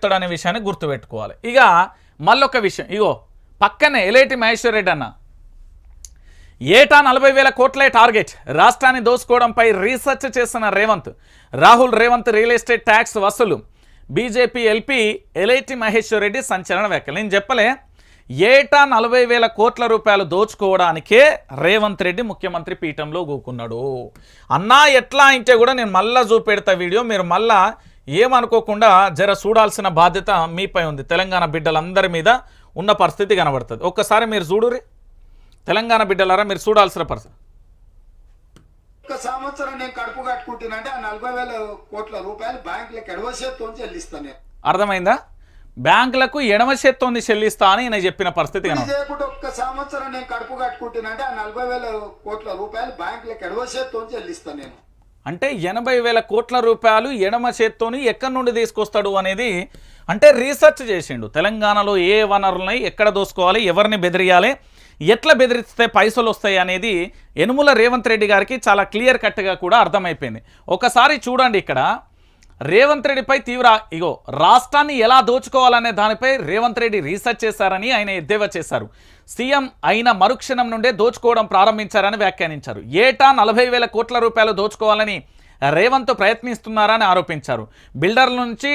చెప్తాడు అనే విషయాన్ని గుర్తుపెట్టుకోవాలి. ఇక మళ్ళొక విషయం. ఇగో పక్కనే ఎలేటి మహేశ్వర్ రెడ్డి అన్న. ఏటా నలభై వేల కోట్లే టార్గెట్. రాష్ట్రాన్ని దోసుకోవడంపై రీసెర్చ్ చేస్తున్న Revanth. Rahul Revanth real estate tax వసూలు. బీజేపీ ఎల్పీ ఎలైటి మహేశ్వర్ రెడ్డి సంచలన వ్యాఖ్యలు. నేను చెప్పలే. ఏటా నలభై వేల కోట్ల రూపాయలు దోచుకోవడానికే రేవంత్ రెడ్డి ముఖ్యమంత్రి పీఠంలో కూకున్నాడు అన్నా ఎట్లా? అంటే కూడా నేను మళ్ళా చూపెడతా వీడియో. మీరు మళ్ళా ఏమనుకోకుండా జర చూడాల్సిన బాధ్యత మీపై ఉంది. తెలంగాణ బిడ్డలందరి మీద ఉన్న పరిస్థితి కనబడుతుంది. ఒక్కసారి మీరు చూడురి తెలంగాణ బిడ్డలారా మీరు చూడాల్సిన పరిస్థితి. ఒక సంవత్సరం నేను కడుపు కట్టుకుంటున్నానంటే ఆ నలభై వేల కోట్ల రూపాయలు బ్యాంకులకు ఎడవసేత్తో చెల్లిస్తాను నేను. అర్థమైందా? బ్యాంకులకు ఎడమ చేత్తోంది చెల్లిస్తా అని నేను చెప్పిన పరిస్థితి ఇది కనబడుతుంది. చేయకుండా ఒక్క సంవత్సరం నేను కడుపు కట్టుకుంటున్నానంటే ఆ నలభై వేల కోట్ల రూపాయలు బ్యాంకులకు చెల్లిస్తాను నేను. అంటే ఎనభై వేల కోట్ల రూపాయలు ఎడమ చేత్తోని ఎక్కడి నుండి తీసుకొస్తాడు అనేది అంటే రీసెర్చ్ చేసిండు. తెలంగాణలో ఏ వనరులని ఎక్కడ దోసుకోవాలి ఎవరిని బెదిరియాలి ఎట్లా బెదిరిస్తే పైసలు వస్తాయి అనేది యనుముల రేవంత్ రెడ్డి గారికి చాలా క్లియర్ కట్గా కూడా అర్థమైపోయింది. ఒకసారి చూడండి ఇక్కడ. రేవంత్ రెడ్డిపై తీవ్ర ఇగో రాష్ట్రాన్ని ఎలా దోచుకోవాలనే దానిపై రేవంత్ రెడ్డి రీసెర్చ్ చేశారని ఆయన ఎద్దేవా చేశారు. సీఎం అయిన మరుక్షణం నుండే దోచుకోవడం ప్రారంభించారని వ్యాఖ్యానించారు. ఏటా నలభై వేల కోట్ల రూపాయలు దోచుకోవాలని రేవంత్ ప్రయత్నిస్తున్నారని ఆరోపించారు. బిల్డర్ల నుంచి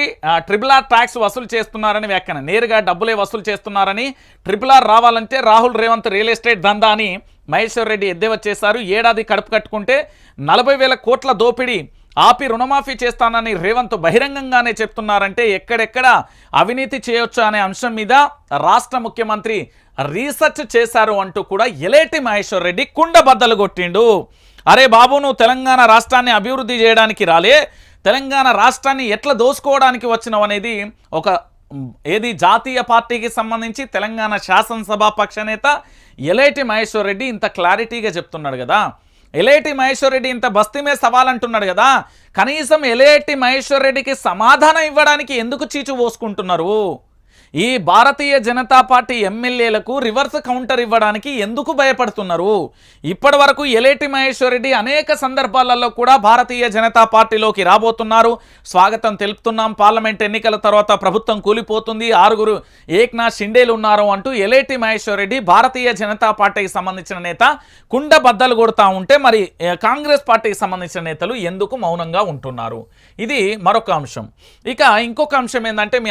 ట్రిపుల్ ఆర్ ట్యాక్స్ వసూలు చేస్తున్నారని వ్యాఖ్యానం. నేరుగా డబ్బులే వసూలు చేస్తున్నారని ట్రిపుల్ ఆర్ రావాలంటే రాహుల్ రేవంత్ రియల్ ఎస్టేట్ దందా అని మహేశ్వర్ రెడ్డి ఎద్దేవా చేశారు. ఏడాది కడుపు కట్టుకుంటే నలభై వేల కోట్ల దోపిడీ ఆపి రుణమాఫీ చేస్తానని రేవంత్ బహిరంగంగానే చెప్తున్నారంటే ఎక్కడెక్కడ అవినీతి చేయొచ్చు అనే అంశం మీద రాష్ట్ర ముఖ్యమంత్రి రీసెర్చ్ చేశారు అంటూ కూడా ఎలేటి మహేశ్వర్ రెడ్డి కుండబద్దలు కొట్టిండు. అరే బాబు నువ్వు తెలంగాణ రాష్ట్రాన్ని అభివృద్ధి చేయడానికి రాలే. తెలంగాణ రాష్ట్రాన్ని ఎట్లా దోసుకోవడానికి వచ్చినావు అనేది ఒక ఏది జాతీయ పార్టీకి సంబంధించి తెలంగాణ శాసనసభ పక్ష నేత ఎలేటి మహేశ్వర్ రెడ్డి ఇంత క్లారిటీగా చెప్తున్నాడు కదా. ఎలేటి మహేశ్వర్ రెడ్డి ఇంత బస్తీమే సవాల్ అంటున్నాడు కదా? కనీసం ఎలేటి మహేశ్వర్ రెడ్డికి సమాధానం ఇవ్వడానికి ఎందుకు చీచు పోసుకుంటున్నారు? ఈ భారతీయ జనతా పార్టీ ఎమ్మెల్యేలకు రివర్స్ కౌంటర్ ఇవ్వడానికి ఎందుకు భయపడుతున్నారు? ఇప్పటి వరకు ఎలేటి మహేశ్వరరెడ్డి అనేక సందర్భాలలో కూడా భారతీయ జనతా పార్టీలోకి రాబోతున్నారు. స్వాగతం తెలుపుతున్నాం. పార్లమెంట్ ఎన్నికల తర్వాత ప్రభుత్వం కూలిపోతుంది. ఆరుగురు ఏక్నాథ్ షిండేలు ఉన్నారు అంటూ ఎలేటి మహేశ్వరరెడ్డి భారతీయ జనతా పార్టీకి సంబంధించిన నేత కుండ బద్దలు కొడతా ఉంటే మరి కాంగ్రెస్ పార్టీకి సంబంధించిన నేతలు ఎందుకు మౌనంగా ఉంటున్నారు? ఇది మరొక అంశం. ఇక ఇంకొక అంశం ఏంటంటే మీ